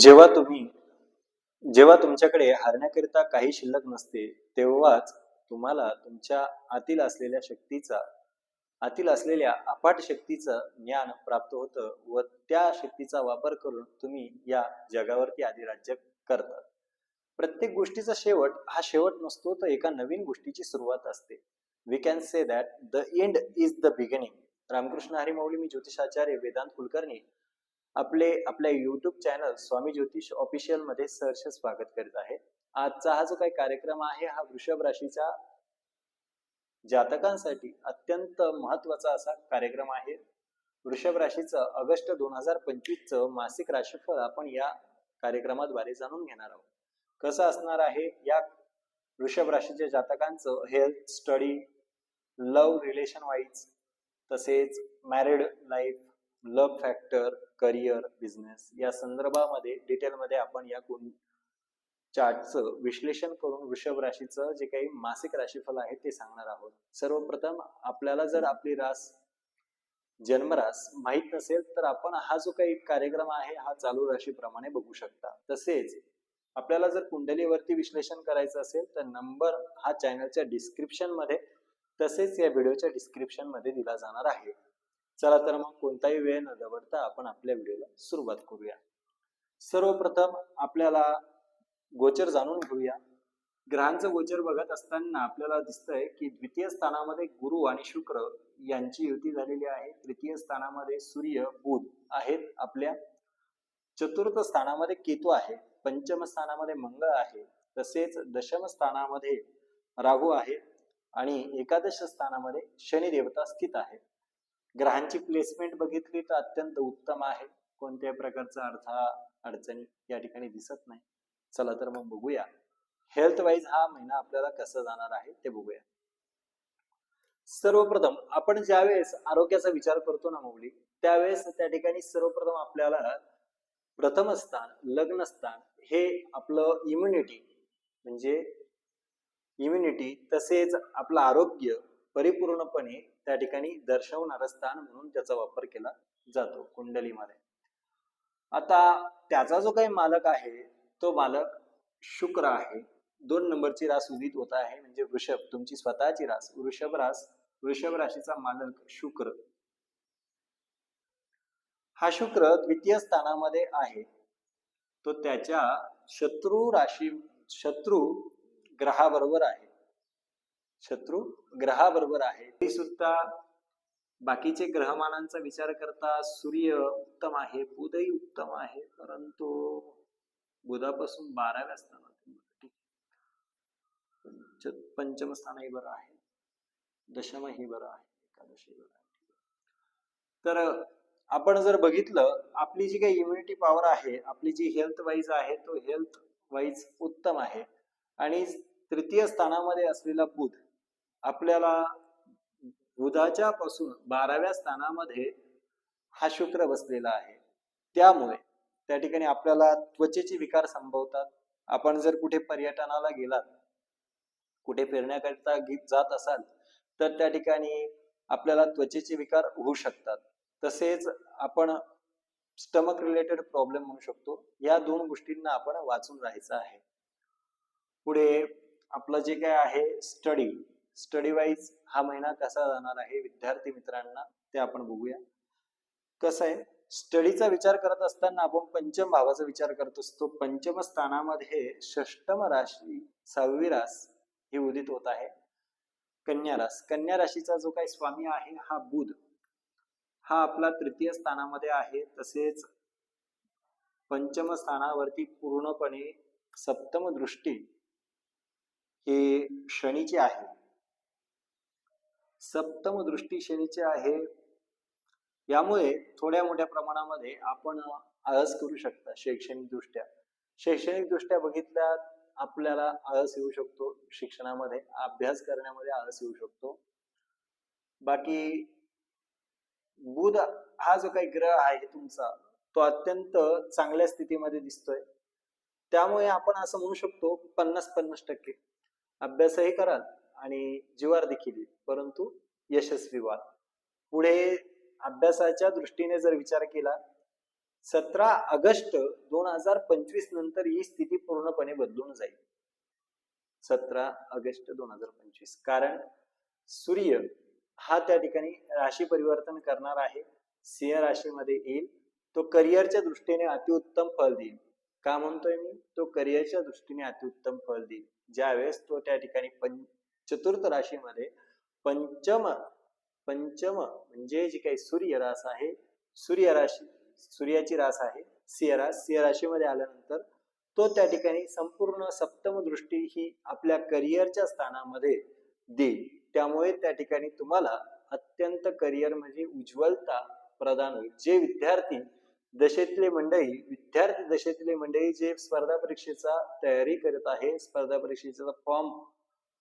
जेव्हा तुम्ही जेव्हा तुमच्याकडे हारण्याकरिता काही शिल्लक नसते तेव्हाच तुम्हाला तुमच्या आतील असलेल्या शक्तीचा आतील असलेल्या अफाट शक्तीचं ज्ञान प्राप्त होतं व त्या शक्तीचा वापर करून तुम्ही या जगावरती अधिराज्य करतात प्रत्येक गोष्टीचा शेवट हा शेवट नसतो तर एका नवीन गोष्टीची सुरुवात असते. We can say that the end is the beginning Ramkrishna Harimauli मी ज्योतिषाचार्य वेदांत कुलकर्णी आपले आपल्या युट्यूब चॅनल स्वामी ज्योतिष ऑफिशियलमध्ये सहर्ष स्वागत करीत आहे. आजचा हा जो काही कार्यक्रम आहे हा वृषभ राशीचा जातकांसाठी अत्यंत महत्त्वाचा असा कार्यक्रम आहे. वृषभ राशीचं ऑगस्ट दोन हजार पंचवीसचं मासिक राशीफळ आपण या कार्यक्रमाद्वारे जाणून घेणार आहोत. कसं असणार आहे या वृषभ राशीच्या जातकांचं health study love relation wise तसेच married life love factor career business या संदर्भामध्ये डिटेलमध्ये आपण या कोण चार्टचं विश्लेषण करून वृषभ राशीचं जे काही मासिक राशीफल आहे ते सांगणार आहोत. सर्वप्रथम आपल्याला जर आपली रास जन्मरास माहीत नसेल तर आपण हा जो काही कार्यक्रम आहे हा चालू राशीप्रमाणे बघू शकता. तसेच आपल्याला जर कुंडलीवरती विश्लेषण करायचं असेल तर नंबर हा चॅनलच्या डिस्क्रिप्शनमध्ये तसेच या व्हिडिओच्या डिस्क्रिप्शनमध्ये दिला जाणार आहे. चला तर मग कोणताही वेळ न दवडता आपण आपल्या व्हिडिओला सुरुवात करूया. सर्वप्रथम आपल्याला गोचर जाणून घेऊया. ग्रहांचं गोचर बघत असताना आपल्याला दिसतंय की द्वितीय स्थानामध्ये गुरु आणि शुक्र यांची युती झालेली आहे. तृतीय स्थानामध्ये सूर्य बुध आहेत. आपल्या चतुर्थ स्थानामध्ये केतू आहे. पंचम स्थानामध्ये मंगळ आहे. तसेच दशम स्थानामध्ये राहू आहे. आणि एकादश स्थानामध्ये शनी देवता स्थित आहे. ग्रहांची प्लेसमेंट बघितली तर अत्यंत उत्तम आहे. कोणत्याही प्रकारचा अडथळा अडचणी या ठिकाणी दिसत नाही. चला तर मग बघूया. हेल्थ वाईज हा महिना आपल्याला कसं जाणार आहे ते बघूया. सर्वप्रथम आपण ज्यावेळेस आरोग्याचा विचार करतो ना मौली त्यावेळेस त्या ठिकाणी सर्वप्रथम आपल्याला प्रथम स्थान लग्न स्थान हे आपलं इम्युनिटी म्हणजे इम्युनिटी तसेच आपलं आरोग्य परिपूर्णपणे त्या ठिकाणी दर्शवणारं स्थान म्हणून त्याचा वापर केला जातो कुंडलीमध्ये. आता त्याचा जो काही मालक आहे तो मालक शुक्र आहे. दोन नंबरची रास उदित होत आहे म्हणजे वृषभ. तुमची स्वतःची रास. वृषभ रास वृषभ राशीचा मालक शुक्र. हा शुक्र द्वितीय स्थानामध्ये आहे. तो त्याच्या शत्रू राशी शत्रू ग्रहाबरोबर आहे. शत्रू ग्रहाबरोबर आहे. ते सुद्धा बाकीचे ग्रहमानांचा विचार करता सूर्य उत्तम आहे बुधही उत्तम आहे परंतु बुधापासून बाराव्या स्थानात पंच- पंचम स्थानही बरं आहे. दशमही बरं आहे. एकादशी बरं आहे. तर आपण जर बघितलं आपली जी काही इम्युनिटी पॉवर आहे आपली जी हेल्थ वाईज आहे तो हेल्थ वाईज उत्तम आहे. आणि तृतीय स्थानामध्ये असलेला बुध आपल्याला बुधाच्या पासून बाराव्या स्थानामध्ये हा शुक्र बसलेला आहे. त्यामुळे त्या ठिकाणी आपल्याला त्वचेचे विकार संभवतात. आपण जर कुठे पर्यटनाला गेलात कुठे फिरण्याकरिता जात असाल तर त्या ठिकाणी आपल्याला त्वचेचे विकार होऊ शकतात. तसेच आपण स्टमक रिलेटेड प्रॉब्लेम म्हणू शकतो. या दोन गोष्टींना आपण वाचून राहायचं आहे. पुढे आपलं जे काय आहे स्टडी स्टडी वाईज हा महिना कसा जाणार आहे विद्यार्थी मित्रांना ते आपण बघूया. कसं आहे? स्टडीचा विचार करत असताना आपण पंचम भावाचा विचार करत असतो. पंचम स्थानामध्ये षष्टम राशी सहावी रास ही उदित होत आहे. कन्या रास. कन्या राशीचा जो काही स्वामी आहे हा बुध. हा आपला तृतीय स्थानामध्ये आहे. तसेच पंचम स्थानावरती पूर्णपणे सप्तम दृष्टी हे शनीची आहे. सप्तम दृष्टी शनीची आहे. यामुळे थोड्या मोठ्या प्रमाणामध्ये आपण आळस करू शकता शैक्षणिक दृष्ट्या शैक्षणिक दृष्ट्या बघितल्या आपल्याला आळस येऊ शकतो. शिक्षणामध्ये अभ्यास करण्यामध्ये आळस येऊ शकतो. बाकी बुध हा जो काही ग्रह आहे तुमचा तो अत्यंत चांगल्या स्थितीमध्ये दिसतोय. त्यामुळे आपण असं म्हणू शकतो पन्नास पन्नास टक्के. अभ्यासही कराल. आणि जीवार देखील परंतु यशस्वी व्हाल पुढे अभ्यासाच्या दृष्टीने जर विचार केला सतरा ऑगस्ट दोन हजार पंचवीस नंतर ही स्थिती पूर्णपणे बदलून जाईल. सतरा ऑगस्ट दोन हजार पंचवीस. कारण सूर्य हा त्या ठिकाणी राशी परिवर्तन करणार आहे. सिंह राशीमध्ये येईल. तो करिअरच्या दृष्टीने अतिउत्तम फळ देईल. का म्हणतोय मी? तो करिअरच्या दृष्टीने अतिउत्तम फळ देईल. ज्यावेळेस तो त्या ठिकाणी पं चतुर्थ राशीमध्ये पंचम पंचम म्हणजे जी काही सूर्य रास आहे सूर्य राशी सूर्याची रास आहे सिंहरास सिंह राशीमध्ये आल्यानंतर तो त्या ठिकाणी संपूर्ण सप्तम दृष्टी ही आपल्या करिअरच्या स्थानामध्ये देईल. त्यामुळे त्या ठिकाणी तुम्हाला अत्यंत करिअर म्हणजे उज्ज्वलता प्रदान होईल. जे विद्यार्थी दशेतले मंडळी विद्यार्थी दशेतले मंडळी जे स्पर्धा परीक्षेचा तयारी करत आहे स्पर्धा परीक्षेचा फॉर्म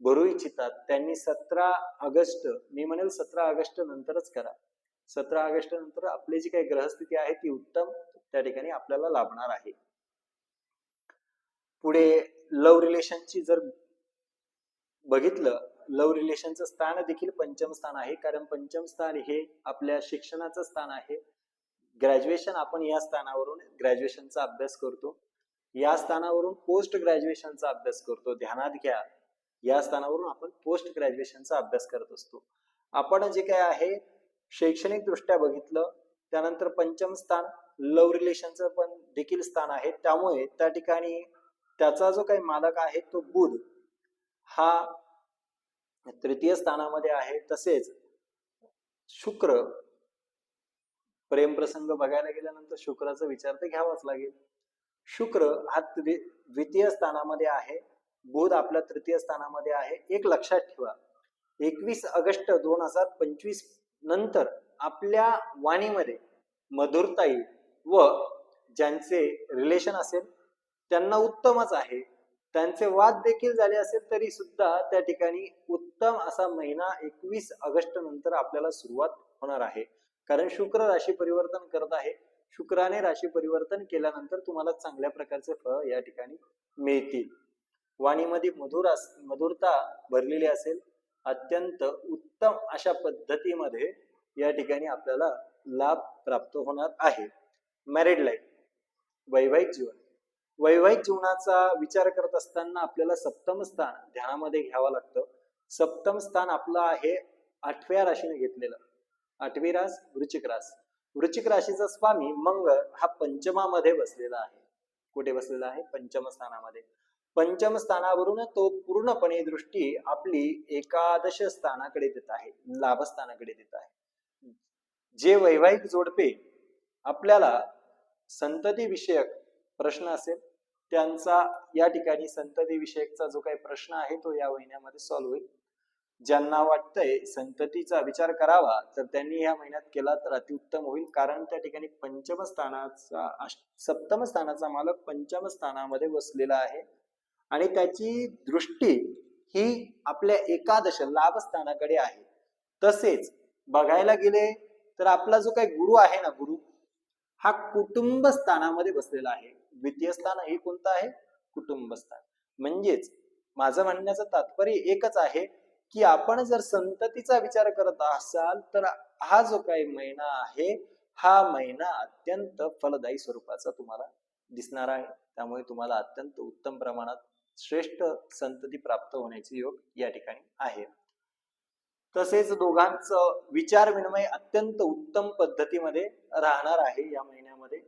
भरू इच्छितात त्यांनी सतरा ऑगस्ट मी म्हणेल सतरा ऑगस्ट नंतरच करा. सतरा ऑगस्ट नंतर आपली जी काही ग्रहस्थिती आहे ती उत्तम त्या ठिकाणी आपल्याला लाभणार आहे. पुढे लव्ह रिलेशनची जर बघितलं लव्ह रिलेशनचं स्थान देखील पंचम स्थान आहे. कारण पंचम स्थान हे आपल्या शिक्षणाचं स्थान आहे. ग्रॅज्युएशन आपण या स्थानावरून ग्रॅज्युएशनचा अभ्यास करतो. या स्थानावरून पोस्ट ग्रॅज्युएशनचा अभ्यास करतो. ध्यानात घ्या. या स्थानावरून आपण पोस्ट ग्रॅज्युएशनचा अभ्यास करत असतो. आपण जे काय आहे शैक्षणिक दृष्ट्या बघितलं त्यानंतर पंचम स्थान लव्ह रिलेशनचं पण देखील स्थान आहे. त्यामुळे त्या ठिकाणी त्याचा जो काही मालक आहे तो बुध. हा तृतीय स्थानामध्ये आहे. तसेच शुक्र. प्रेमप्रसंग बघायला गेल्यानंतर शुक्राचा विचार तर घ्यावाच लागेल. शुक्र हा द्वितीय स्थानामध्ये आहे. बुध आपल्या तृतीय स्थानामध्ये आहे. एक लक्षात ठेवा. एकवीस ऑगस्ट दोन हजार पंचवीस नंतर आपल्या वाणीमध्ये मधुरता येईल व ज्यांचे रिलेशन असेल त्यांना उत्तमच आहे. त्यांचे वाद देखील झाले असेल तरी सुद्धा त्या ठिकाणी उत्तम असा महिना एकवीस ऑगस्ट नंतर आपल्याला सुरुवात होणार आहे. कारण शुक्र राशी परिवर्तन करत आहे. शुक्राने राशी परिवर्तन केल्यानंतर तुम्हाला चांगल्या प्रकारचे फळ या ठिकाणी मिळतील. वाणीमध्ये मधुर अस मधुरता भरलेली असेल अत्यंत उत्तम अशा पद्धतीमध्ये या ठिकाणी आपल्याला लाभ प्राप्त होणार आहे. मॅरिड लाईफ वैवाहिक जीवन. वैवाहिक जीवनाचा विचार करत असताना आपल्याला सप्तम स्थान ध्यानामध्ये घ्यावं लागतं. सप्तम स्थान आपलं आहे आठव्या राशीने घेतलेलं. आठवी रास वृचिक रास. वृचिक राशीचा स्वामी मंगळ हा पंचमामध्ये बसलेला आहे. कुठे बसलेला आहे? पंचम स्थानामध्ये. पंचम स्थानावरून तो पूर्णपणे दृष्टी आपली एकादश स्थानाकडे देत आहे लाभस्थानाकडे देत आहे. जे वैवाहिक जोडपे आपल्याला संतती विषयक प्रश्न असेल त्यांचा या ठिकाणी संतती विषयकचा जो काही प्रश्न आहे तो या महिन्यामध्ये सॉल्व्ह होईल. ज्यांना वाटतंय संततीचा विचार करावा तर त्यांनी या महिन्यात केला तर अतिउत्तम होईल. कारण त्या ठिकाणी पंचम स्थानाचा सप्तम स्थानाचा मालक पंचम स्थानामध्ये बसलेला आहे. आणि त्याची दृष्टी ही आपल्या एकादश लाभ स्थानाकडे आहे. तसेच बघायला गेले तर आपला जो काही गुरु आहे ना गुरु हा कुटुंब स्थानामध्ये बसलेला आहे. द्वितीय स्थान हे कोणतं आहे? कुटुंब स्थान. म्हणजेच माझं म्हणण्याचं तात्पर्य एकच आहे की आपण जर संततीचा विचार करत असाल तर हा जो काही महिना आहे हा महिना अत्यंत फलदायी स्वरूपाचा तुम्हाला दिसणार आहे. त्यामुळे तुम्हाला अत्यंत उत्तम प्रमाणात श्रेष्ठ संतती प्राप्त होण्याचे योग या ठिकाणी आहे. तसेच दोघांचं विचार विनिमय अत्यंत उत्तम पद्धतीमध्ये राहणार आहे या महिन्यामध्ये.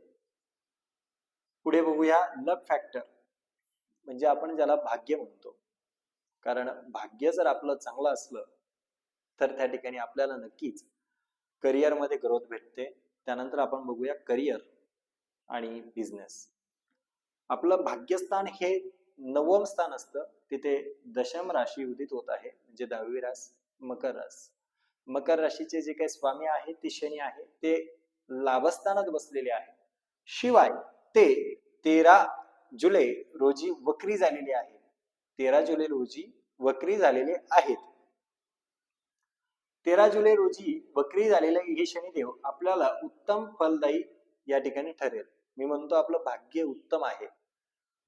पुढे बघूया लक फॅक्टर म्हणजे आपण ज्याला भाग्य म्हणतो. कारण भाग्य जर आपलं चांगलं असलं तर त्या ठिकाणी आपल्याला नक्कीच करिअरमध्ये ग्रोथ भेटते. त्यानंतर आपण बघूया करिअर आणि बिझनेस आपलं भाग्यस्थान हे नवम स्थान असतं. तिथे दशम राशी उदित होत आहे. म्हणजे दहावी रास मकर रास. मकर राशीचे जे काही स्वामी आहे ते शनी आहे. ते लाभस्थानात बसलेले आहे शिवाय ते तेरा जुलै रोजी वक्री झालेले आहे तेरा जुलै रोजी वक्री झालेले आहेत. तेरा जुलै रोजी वक्री झालेले हे शनिदेव आपल्याला उत्तम फलदायी या ठिकाणी ठरेल. मी म्हणतो आपलं भाग्य उत्तम आहे.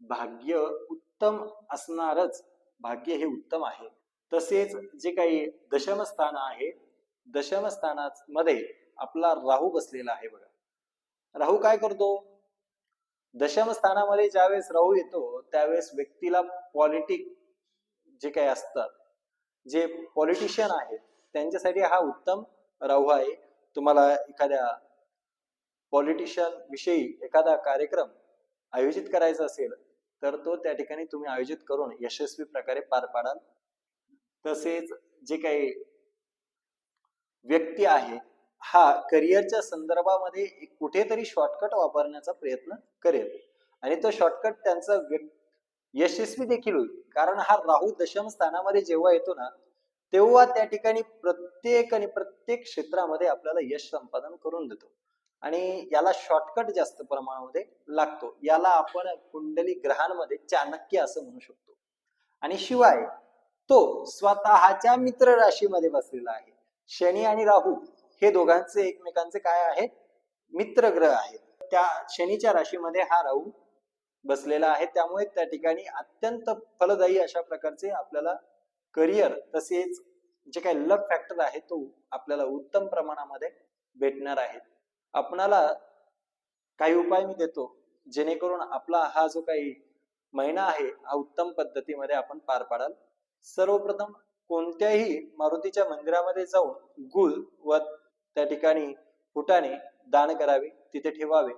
भाग्य उत्तम असणारच भाग्य हे उत्तम आहे. तसेच जे काही दशम स्थान आहे दशमस्थानामध्ये आपला राहू बसलेला आहे बघा. राहू काय करतो? दशम स्थानामध्ये ज्यावेळेस राहू येतो त्यावेळेस व्यक्तीला पॉलिटिक जे काही असतात जे पॉलिटिशियन आहेत त्यांच्यासाठी हा उत्तम राहू आहे. तुम्हाला एखाद्या पॉलिटिशियन विषयी एखादा कार्यक्रम आयोजित करायचा असेल तर तो त्या ठिकाणी तुम्ही आयोजित करून यशस्वी प्रकारे पार पाडाल. तसेच जे काही व्यक्ती आहे हा करिअरच्या संदर्भामध्ये कुठेतरी शॉर्टकट वापरण्याचा प्रयत्न करेल. आणि तो शॉर्टकट त्यांचा यशस्वी देखील होईल. कारण हा राहू दशम स्थानामध्ये जेव्हा येतो ना तेव्हा त्या ठिकाणी प्रत्येक आणि प्रत्येक क्षेत्रामध्ये आपल्याला यश संपादन करून देतो. आणि याला शॉर्टकट जास्त प्रमाणामध्ये लागतो. याला आपण कुंडली ग्रहांमध्ये चाणक्य असं म्हणू शकतो. आणि शिवाय तो स्वतःच्या मित्र राशीमध्ये बसलेला आहे. शनी आणि राहू हे दोघांचे एकमेकांचे काय आहेत? मित्र ग्रह आहेत. त्या शनीच्या राशीमध्ये हा राहू बसलेला आहे. त्यामुळे त्या ठिकाणी अत्यंत फलदायी अशा प्रकारचे आपल्याला करिअर तसेच जे काही लक फॅक्टर आहे तो आपल्याला उत्तम प्रमाणामध्ये भेटणार आहे. आपणाला काही उपाय मी देतो. जेणेकरून आपला हा जो काही महिना आहे हा उत्तम पद्धतीमध्ये आपण पार पाडाल. सर्वप्रथम कोणत्याही मारुतीच्या मंदिरामध्ये जाऊन गुळ व त्या ठिकाणी फुटाणे दान करावे तिथे ठेवावे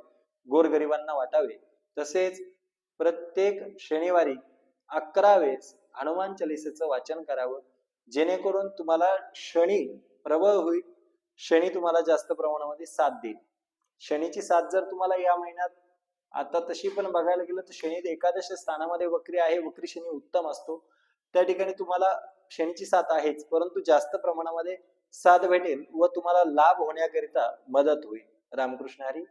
गोरगरिबांना वाटावे. तसेच प्रत्येक शनिवारी अकरा वेळेस हनुमान चालिसेचं वाचन करावं. जेणेकरून तुम्हाला शनी प्रबळ होईल. शनी तुम्हाला जास्त प्रमाणामध्ये साथ देईल. शनीची साथ जर तुम्हाला या महिन्यात आता तशी पण बघायला गेलं तर शनी एकादश स्थानामध्ये वक्री आहे वक्री शनी उत्तम असतो. त्या ठिकाणी तुम्हाला शनीची साथ आहेच परंतु जास्त प्रमाणामध्ये साथ भेटेल व तुम्हाला लाभ होण्याकरिता मदत होईल. रामकृष्ण हरी.